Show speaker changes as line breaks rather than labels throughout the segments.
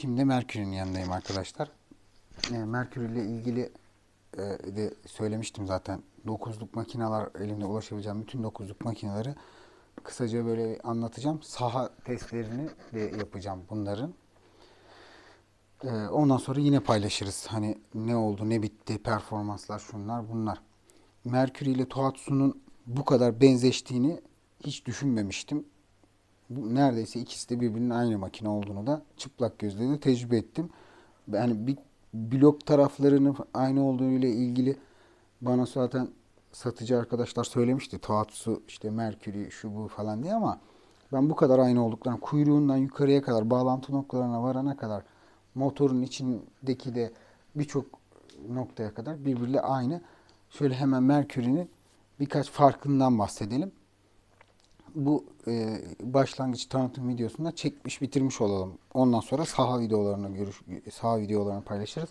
Şimdi Merkür'ün yanındayım arkadaşlar. E, Merkür ile ilgili de söylemiştim zaten. Dokuzluk makineler elimde ulaşabileceğim bütün dokuzluk makineleri kısaca böyle anlatacağım. Saha testlerini de yapacağım bunların. E, ondan sonra yine paylaşırız. Hani ne oldu, ne bitti, performanslar, şunlar, bunlar. Merkür ile Tohatsu'nun bu kadar benzeştiğini hiç düşünmemiştim. Bu, neredeyse ikisi de birbirinin aynı makine olduğunu da çıplak gözle de tecrübe ettim. Yani bir blok taraflarının aynı olduğu ile ilgili bana zaten satıcı arkadaşlar söylemişti. Tohatsu işte Mercury şu bu falan diye ama ben bu kadar aynı olduklarını kuyruğundan yukarıya kadar bağlantı noktalarına varana kadar motorun içindeki de birçok noktaya kadar birbiriyle aynı. Şöyle hemen Mercury'nin birkaç farkından bahsedelim bu e, başlangıç tanıtım videosunda çekmiş bitirmiş olalım. Ondan sonra saha videolarını görüş saha videolarını paylaşırız.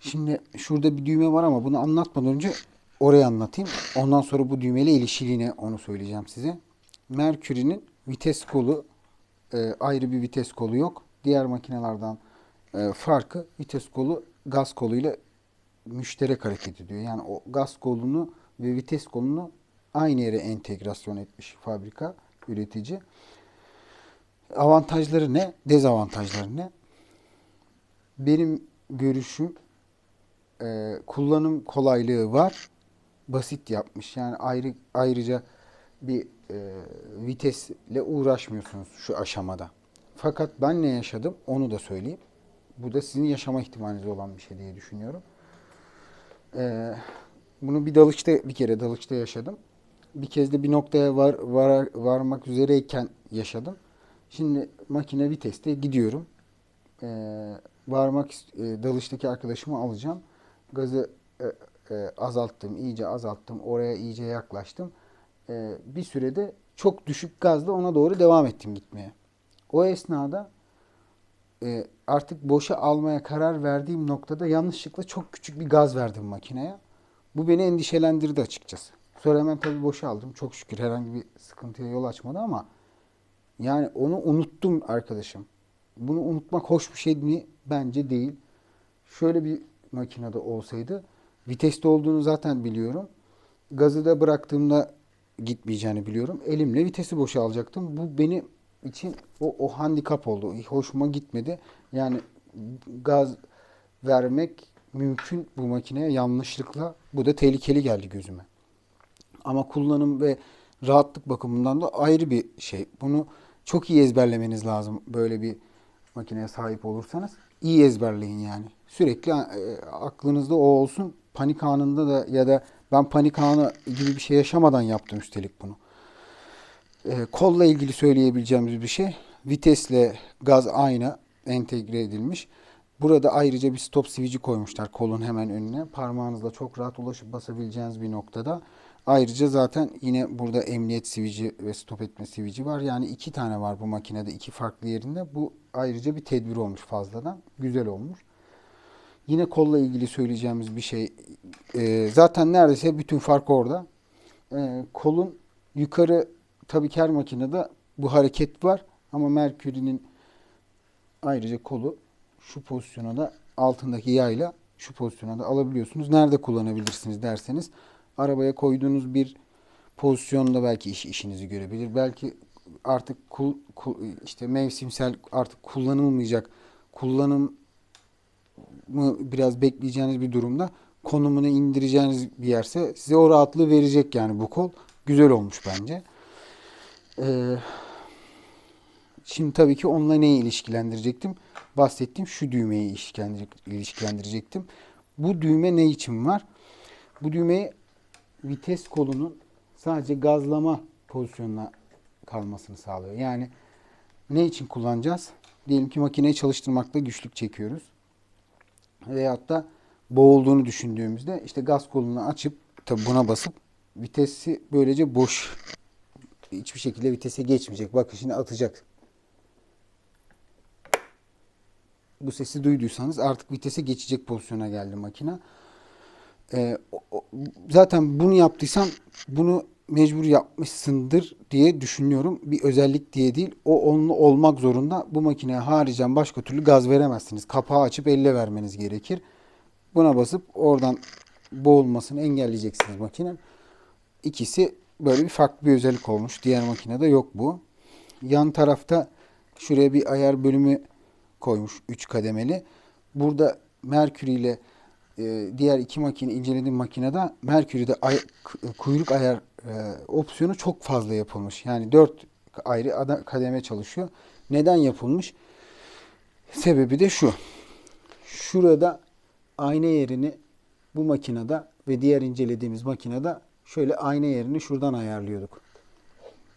Şimdi şurada bir düğme var ama bunu anlatmadan önce orayı anlatayım. Ondan sonra bu düğmeyle ilişkiliğine onu söyleyeceğim size. Mercury'nin vites kolu e, ayrı bir vites kolu yok. Diğer makinelerden e, farkı vites kolu gaz koluyla müşterek hareket ediyor. Yani o gaz kolunu ve vites kolunu aynı yere entegrasyon etmiş fabrika, üretici. Avantajları ne? Dezavantajları ne? Benim görüşüm e, kullanım kolaylığı var. Basit yapmış. Yani ayrı ayrıca bir e, vitesle uğraşmıyorsunuz şu aşamada. Fakat ben ne yaşadım onu da söyleyeyim. Bu da sizin yaşama ihtimaliniz olan bir şey diye düşünüyorum. E, bunu bir dalışta bir kere dalışta yaşadım bir kez de bir noktaya var, var varmak üzereyken yaşadım. Şimdi makine viteste gidiyorum. Ee, varmak e, dalıştaki arkadaşımı alacağım. Gazı e, e, azalttım, iyice azalttım. Oraya iyice yaklaştım. E, bir sürede çok düşük gazla ona doğru devam ettim gitmeye. O esnada e, artık boşa almaya karar verdiğim noktada yanlışlıkla çok küçük bir gaz verdim makineye. Bu beni endişelendirdi açıkçası. Sonra hemen tabii boşa aldım. Çok şükür herhangi bir sıkıntıya yol açmadı ama yani onu unuttum arkadaşım. Bunu unutmak hoş bir şey mi? Bence değil. Şöyle bir makinede olsaydı viteste olduğunu zaten biliyorum. Gazı da bıraktığımda gitmeyeceğini biliyorum. Elimle vitesi boşa alacaktım. Bu benim için o, o handikap oldu. Hoşuma gitmedi. Yani gaz vermek mümkün bu makineye yanlışlıkla. Bu da tehlikeli geldi gözüme. Ama kullanım ve rahatlık bakımından da ayrı bir şey. Bunu çok iyi ezberlemeniz lazım böyle bir makineye sahip olursanız. İyi ezberleyin yani. Sürekli e, aklınızda o olsun. Panik anında da ya da ben panik anı gibi bir şey yaşamadan yaptım üstelik bunu. E, kolla ilgili söyleyebileceğimiz bir şey. Vitesle gaz aynı entegre edilmiş. Burada ayrıca bir stop switch'i koymuşlar kolun hemen önüne. Parmağınızla çok rahat ulaşıp basabileceğiniz bir noktada. Ayrıca zaten yine burada emniyet switch'i ve stop etme switch'i var. Yani iki tane var bu makinede iki farklı yerinde. Bu ayrıca bir tedbir olmuş fazladan. Güzel olmuş. Yine kolla ilgili söyleyeceğimiz bir şey. E, zaten neredeyse bütün fark orada. E, kolun yukarı tabii ki her makinede bu hareket var. Ama Mercury'nin ayrıca kolu şu pozisyona da altındaki yayla şu pozisyona da alabiliyorsunuz. Nerede kullanabilirsiniz derseniz arabaya koyduğunuz bir pozisyonda belki iş, işinizi görebilir. Belki artık kul, kul, işte mevsimsel artık kullanılmayacak kullanım mı biraz bekleyeceğiniz bir durumda konumunu indireceğiniz bir yerse size o rahatlığı verecek yani bu kol. Güzel olmuş bence. Ee, şimdi tabii ki onunla neyi ilişkilendirecektim? Bahsettiğim şu düğmeyi ilişkilendirecektim. Bu düğme ne için var? Bu düğmeyi vites kolunun sadece gazlama pozisyonuna kalmasını sağlıyor. Yani ne için kullanacağız? Diyelim ki makineyi çalıştırmakta güçlük çekiyoruz. Veyahut da boğulduğunu düşündüğümüzde işte gaz kolunu açıp tabi buna basıp vitesi böylece boş hiçbir şekilde vitese geçmeyecek. Bakın şimdi atacak. Bu sesi duyduysanız artık vitese geçecek pozisyona geldi makine. Ee, o, zaten bunu yaptıysam bunu mecbur yapmışsındır diye düşünüyorum. Bir özellik diye değil. O onunla olmak zorunda. Bu makineye haricen başka türlü gaz veremezsiniz. Kapağı açıp elle vermeniz gerekir. Buna basıp oradan boğulmasını engelleyeceksiniz makinenin. İkisi böyle bir farklı bir özellik olmuş. Diğer makinede yok bu. Yan tarafta şuraya bir ayar bölümü koymuş 3 kademeli. Burada Mercury ile e, diğer iki makine incelediğim makinede Mercury'de ay- kuyruk ayar e, opsiyonu çok fazla yapılmış. Yani 4 ayrı ada- kademe çalışıyor. Neden yapılmış? Sebebi de şu. Şurada ayna yerini bu makinede ve diğer incelediğimiz makinede şöyle ayna yerini şuradan ayarlıyorduk.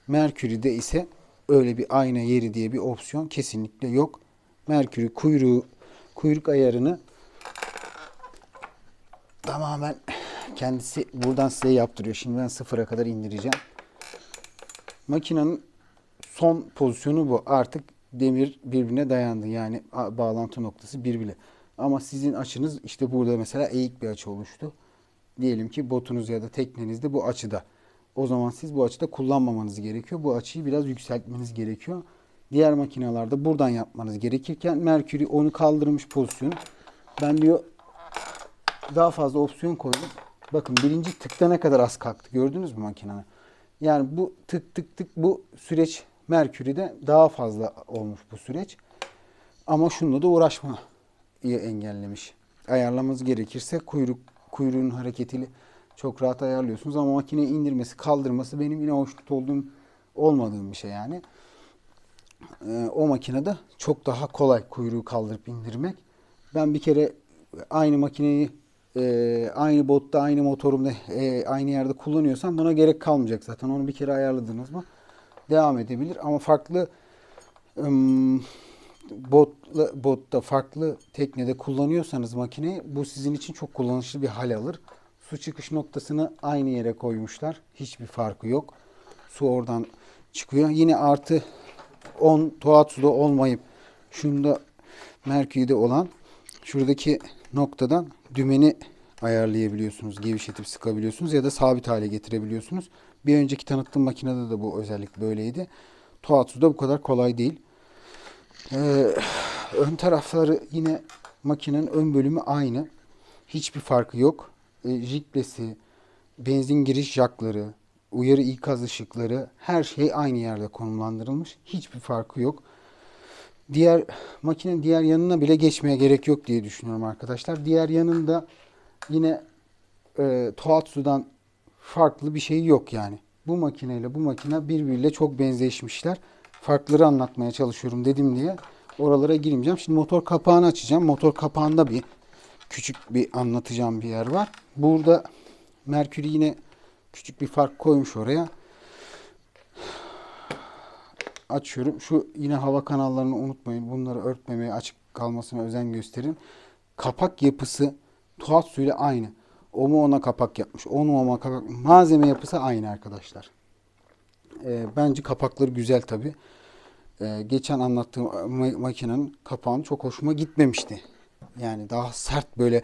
Mercury'de ise öyle bir ayna yeri diye bir opsiyon kesinlikle yok. Mercury kuyruğu kuyruk ayarını tamamen kendisi buradan size yaptırıyor. Şimdi ben sıfıra kadar indireceğim. Makinenin son pozisyonu bu. Artık demir birbirine dayandı. Yani bağlantı noktası birbirine. Ama sizin açınız işte burada mesela eğik bir açı oluştu. Diyelim ki botunuz ya da teknenizde bu açıda. O zaman siz bu açıda kullanmamanız gerekiyor. Bu açıyı biraz yükseltmeniz gerekiyor. Diğer makinalarda buradan yapmanız gerekirken Mercury onu kaldırmış pozisyonu. Ben diyor daha fazla opsiyon koydum. Bakın birinci tıkta ne kadar az kalktı. Gördünüz mü makinenin? Yani bu tık tık tık bu süreç Mercury'de daha fazla olmuş bu süreç. Ama şununla da uğraşmayı engellemiş. Ayarlamanız gerekirse kuyruk kuyruğun hareketiyle çok rahat ayarlıyorsunuz ama makine indirmesi, kaldırması benim yine hoşnut olduğum olmadığım bir şey yani. Ee, o makinede çok daha kolay kuyruğu kaldırıp indirmek. Ben bir kere aynı makineyi e, aynı botta, aynı motorumda e, aynı yerde kullanıyorsam buna gerek kalmayacak zaten. Onu bir kere ayarladınız mı devam edebilir. Ama farklı ım, botla, botta farklı teknede kullanıyorsanız makineyi bu sizin için çok kullanışlı bir hal alır. Su çıkış noktasını aynı yere koymuşlar. Hiçbir farkı yok. Su oradan çıkıyor. Yine artı 10 Tohatsu'da olmayıp şunda Mercury'de olan şuradaki noktadan dümeni ayarlayabiliyorsunuz. Gevşetip sıkabiliyorsunuz ya da sabit hale getirebiliyorsunuz. Bir önceki tanıttığım makinede de bu özellik böyleydi. Tohatsu'da bu kadar kolay değil. Ee, ön tarafları yine makinenin ön bölümü aynı. Hiçbir farkı yok. E, jiklesi, benzin giriş jakları, uyarı ikaz ışıkları her şey aynı yerde konumlandırılmış. Hiçbir farkı yok. Diğer makinenin diğer yanına bile geçmeye gerek yok diye düşünüyorum arkadaşlar. Diğer yanında yine e, Tohatsu'dan farklı bir şey yok yani. Bu makineyle bu makine birbiriyle çok benzeşmişler. Farkları anlatmaya çalışıyorum dedim diye oralara girmeyeceğim. Şimdi motor kapağını açacağım. Motor kapağında bir küçük bir anlatacağım bir yer var. Burada Mercury yine küçük bir fark koymuş oraya. Açıyorum. Şu yine hava kanallarını unutmayın. Bunları örtmemeye, açık kalmasına özen gösterin. Kapak yapısı Tohatsu ile aynı. O mu ona kapak yapmış, o mu ona kapak. Malzeme yapısı aynı arkadaşlar. Ee, bence kapakları güzel tabi. Ee, geçen anlattığım ma- makinenin kapağını çok hoşuma gitmemişti. Yani daha sert böyle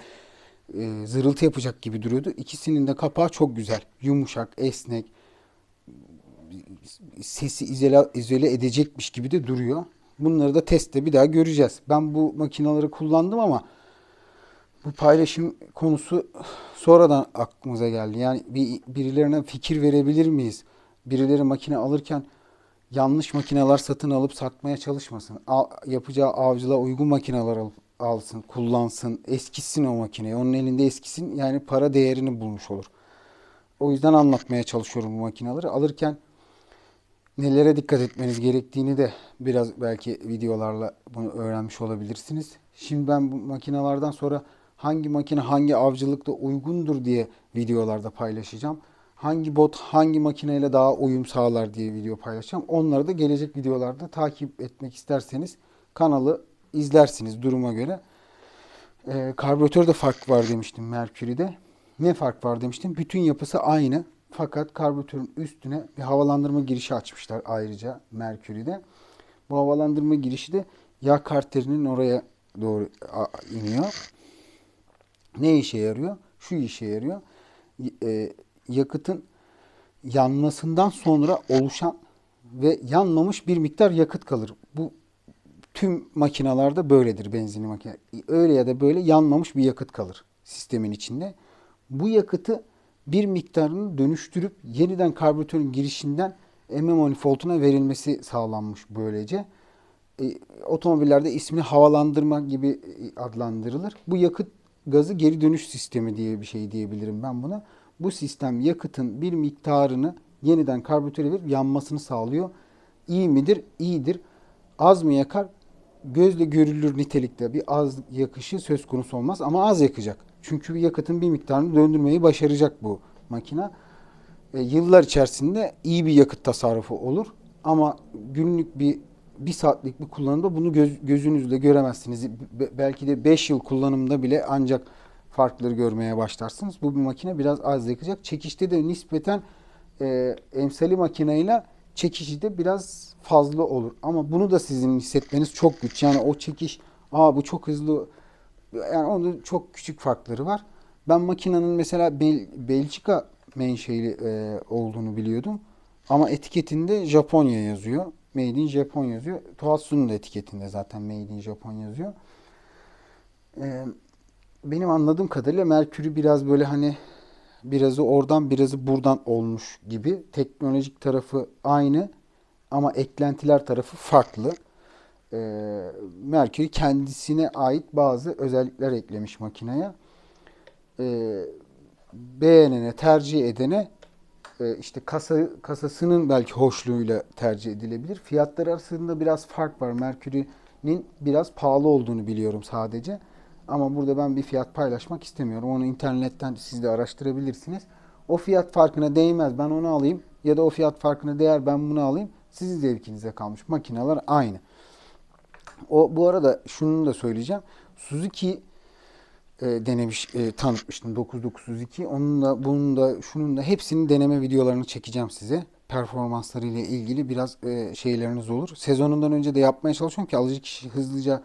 e, zırıltı yapacak gibi duruyordu. İkisinin de kapağı çok güzel. Yumuşak, esnek. Sesi izole, izole edecekmiş gibi de duruyor. Bunları da testte bir daha göreceğiz. Ben bu makinaları kullandım ama bu paylaşım konusu sonradan aklımıza geldi. Yani bir birilerine fikir verebilir miyiz? Birileri makine alırken yanlış makineler satın alıp satmaya çalışmasın. Al- yapacağı avcılığa uygun makineler alıp alsın, kullansın, eskisin o makineyi. Onun elinde eskisin yani para değerini bulmuş olur. O yüzden anlatmaya çalışıyorum bu makineleri. Alırken nelere dikkat etmeniz gerektiğini de biraz belki videolarla bunu öğrenmiş olabilirsiniz. Şimdi ben bu makinelerden sonra hangi makine hangi avcılıkta uygundur diye videolarda paylaşacağım. Hangi bot hangi makineyle daha uyum sağlar diye video paylaşacağım. Onları da gelecek videolarda takip etmek isterseniz kanalı izlersiniz duruma göre. Ee, karbüratörde fark var demiştim Mercury'de. Ne fark var demiştim. Bütün yapısı aynı. Fakat karbüratörün üstüne bir havalandırma girişi açmışlar ayrıca Mercury'de. Bu havalandırma girişi de yağ karterinin oraya doğru iniyor. Ne işe yarıyor? Şu işe yarıyor. E, yakıtın yanmasından sonra oluşan ve yanmamış bir miktar yakıt kalır. Bu tüm makinalarda böyledir benzinli makine. Öyle ya da böyle yanmamış bir yakıt kalır sistemin içinde. Bu yakıtı bir miktarını dönüştürüp yeniden karbüratörün girişinden emme manifolduna verilmesi sağlanmış böylece. E, otomobillerde ismini havalandırma gibi e, adlandırılır. Bu yakıt gazı geri dönüş sistemi diye bir şey diyebilirim ben buna. Bu sistem yakıtın bir miktarını yeniden karbüratöre verip yanmasını sağlıyor. İyi midir? İyidir. Az mı yakar? Gözle görülür nitelikte bir az yakışı söz konusu olmaz ama az yakacak. Çünkü bir yakıtın bir miktarını döndürmeyi başaracak bu makina. E, yıllar içerisinde iyi bir yakıt tasarrufu olur. Ama günlük bir bir saatlik bir kullanımda bunu göz, gözünüzle göremezsiniz. Be- belki de 5 yıl kullanımda bile ancak farkları görmeye başlarsınız. Bu bir makine biraz az yakacak. Çekişte de nispeten e, emsali makineyle çekişi de biraz fazla olur. Ama bunu da sizin hissetmeniz çok güç. Yani o çekiş, aa bu çok hızlı. Yani onun çok küçük farkları var. Ben makinenin mesela Bel Belçika menşeli e, olduğunu biliyordum. Ama etiketinde Japonya yazıyor. Made in Japan yazıyor. Tohatsu'nun da etiketinde zaten Made in Japan yazıyor. Ee, benim anladığım kadarıyla Merkür'ü biraz böyle hani birazı oradan birazı buradan olmuş gibi. Teknolojik tarafı aynı ama eklentiler tarafı farklı. Ee, Merkür kendisine ait bazı özellikler eklemiş makineye. Ee, beğenene, tercih edene e, işte kasa kasasının belki hoşluğuyla tercih edilebilir. Fiyatları arasında biraz fark var. Mercury'nin biraz pahalı olduğunu biliyorum sadece. Ama burada ben bir fiyat paylaşmak istemiyorum. Onu internetten siz de araştırabilirsiniz. O fiyat farkına değmez ben onu alayım ya da o fiyat farkına değer ben bunu alayım. Sizin zevkinize kalmış. Makineler aynı. O bu arada şunu da söyleyeceğim. Suzuki e, denemiş, e, tanıtmıştım 9902. Onun da bunun da şunun da hepsinin deneme videolarını çekeceğim size. Performansları ile ilgili biraz e, şeyleriniz olur. Sezonundan önce de yapmaya çalışıyorum ki alıcı kişi hızlıca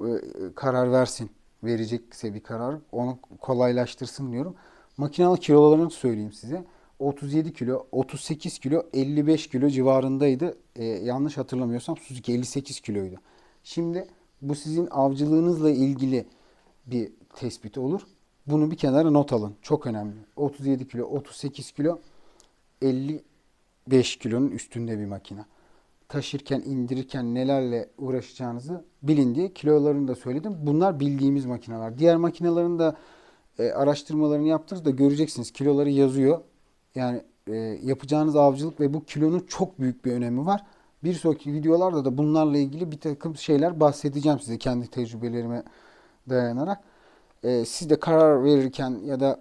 e, karar versin. Verecekse bir karar onu kolaylaştırsın diyorum. Makinalı kilolarını söyleyeyim size. 37 kilo, 38 kilo, 55 kilo civarındaydı. E, yanlış hatırlamıyorsam Suzuki 58 kiloydu. Şimdi bu sizin avcılığınızla ilgili bir tespit olur. Bunu bir kenara not alın. Çok önemli. 37 kilo, 38 kilo, 55 kilonun üstünde bir makine. Taşırken, indirirken nelerle uğraşacağınızı bilin diye kilolarını da söyledim. Bunlar bildiğimiz makineler. Diğer makinelerin de e, araştırmalarını yaptınız da göreceksiniz. Kiloları yazıyor. Yani e, yapacağınız avcılık ve bu kilonun çok büyük bir önemi var. Bir sonraki videolarda da bunlarla ilgili bir takım şeyler bahsedeceğim size kendi tecrübelerime dayanarak. E, siz de karar verirken ya da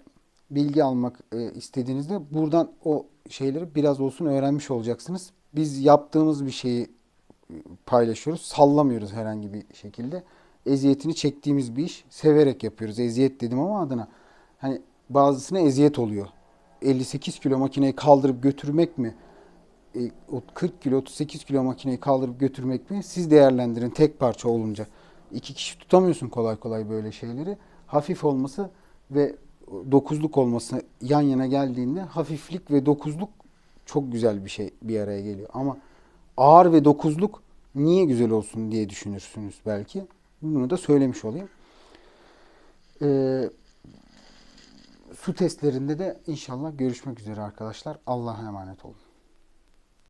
bilgi almak e, istediğinizde buradan o şeyleri biraz olsun öğrenmiş olacaksınız. Biz yaptığımız bir şeyi e, paylaşıyoruz. Sallamıyoruz herhangi bir şekilde. Eziyetini çektiğimiz bir iş. Severek yapıyoruz. Eziyet dedim ama adına. Hani bazısına eziyet oluyor. 58 kilo makineyi kaldırıp götürmek mi? E, o 40 kilo 38 kilo makineyi kaldırıp götürmek mi? Siz değerlendirin tek parça olunca. İki kişi tutamıyorsun kolay kolay böyle şeyleri. Hafif olması ve dokuzluk olması yan yana geldiğinde hafiflik ve dokuzluk çok güzel bir şey bir araya geliyor. Ama ağır ve dokuzluk niye güzel olsun diye düşünürsünüz belki. Bunu da söylemiş olayım. Ee, su testlerinde de inşallah görüşmek üzere arkadaşlar. Allah'a emanet olun.